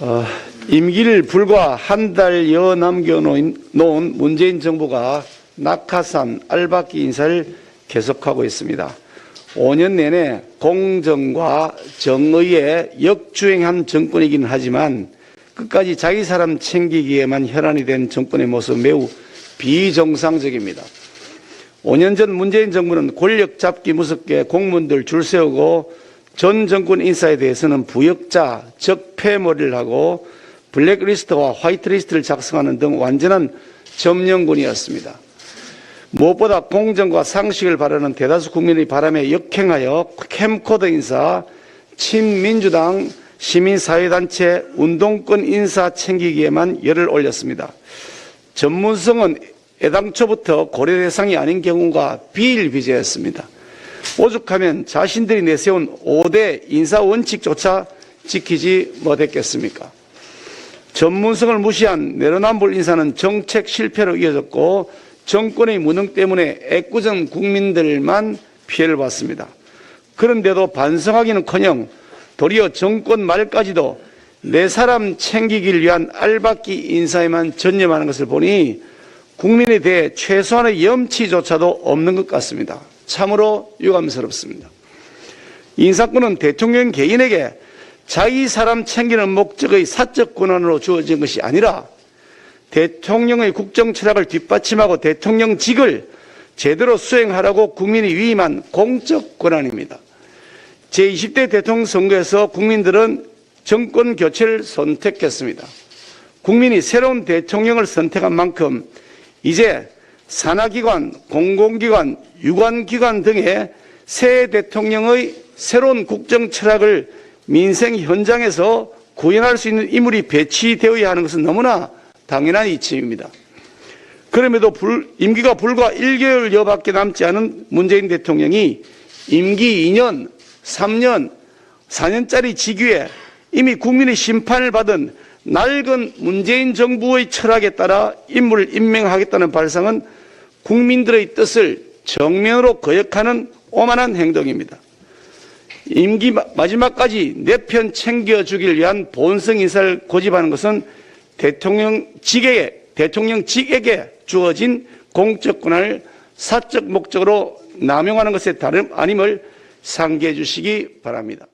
어, 임기를 불과 한 달여 남겨놓은 놓은 문재인 정부가 낙하산 알박기 인사를 계속하고 있습니다. 5년 내내 공정과 정의에 역주행한 정권이긴 하지만 끝까지 자기 사람 챙기기에만 혈안이 된 정권의 모습 매우 비정상적입니다. 5년 전 문재인 정부는 권력 잡기 무섭게 공무원들 줄 세우고 전 정권 인사에 대해서는 부역자, 적폐머리를 하고 블랙리스트와 화이트리스트를 작성하는 등 완전한 점령군이었습니다. 무엇보다 공정과 상식을 바라는 대다수 국민의 바람에 역행하여 캠코더 인사, 친민주당, 시민사회단체, 운동권 인사 챙기기에만 열을 올렸습니다. 전문성은 애당초부터 고려 대상이 아닌 경우가 비일비재했습니다. 오죽하면 자신들이 내세운 5대 인사 원칙조차 지키지 못했겠습니까? 전문성을 무시한 내로남불 인사는 정책 실패로 이어졌고 정권의 무능 때문에 애꿎은 국민들만 피해를 봤습니다. 그런데도 반성하기는커녕 도리어 정권 말까지도 내 사람 챙기기를 위한 알박기 인사에만 전념하는 것을 보니 국민에 대해 최소한의 염치조차도 없는 것 같습니다. 참으로 유감스럽습니다. 인사권은 대통령 개인에게 자기 사람 챙기는 목적의 사적 권한으로 주어진 것이 아니라 대통령의 국정 철학을 뒷받침하고 대통령직을 제대로 수행하라고 국민이 위임한 공적 권한입니다. 제20대 대통령 선거에서 국민들은 정권 교체를 선택했습니다. 국민이 새로운 대통령을 선택한 만큼 이제 산하기관, 공공기관, 유관기관 등의 새 대통령의 새로운 국정 철학을 민생 현장에서 구현할 수 있는 인물이 배치되어야 하는 것은 너무나 당연한 이치입니다. 그럼에도 불, 임기가 불과 1개월여밖에 남지 않은 문재인 대통령이 임기 2년, 3년, 4년짜리 직위에 이미 국민의 심판을 받은 낡은 문재인 정부의 철학에 따라 인물을 임명하겠다는 발상은 국민들의 뜻을 정면으로 거역하는 오만한 행동입니다. 임기 마지막까지 내 편 챙겨주길 위한 본성 인사를 고집하는 것은 대통령직에게, 대통령직에게 주어진 공적 권한을 사적 목적으로 남용하는 것에 다름 아님을 상기해 주시기 바랍니다.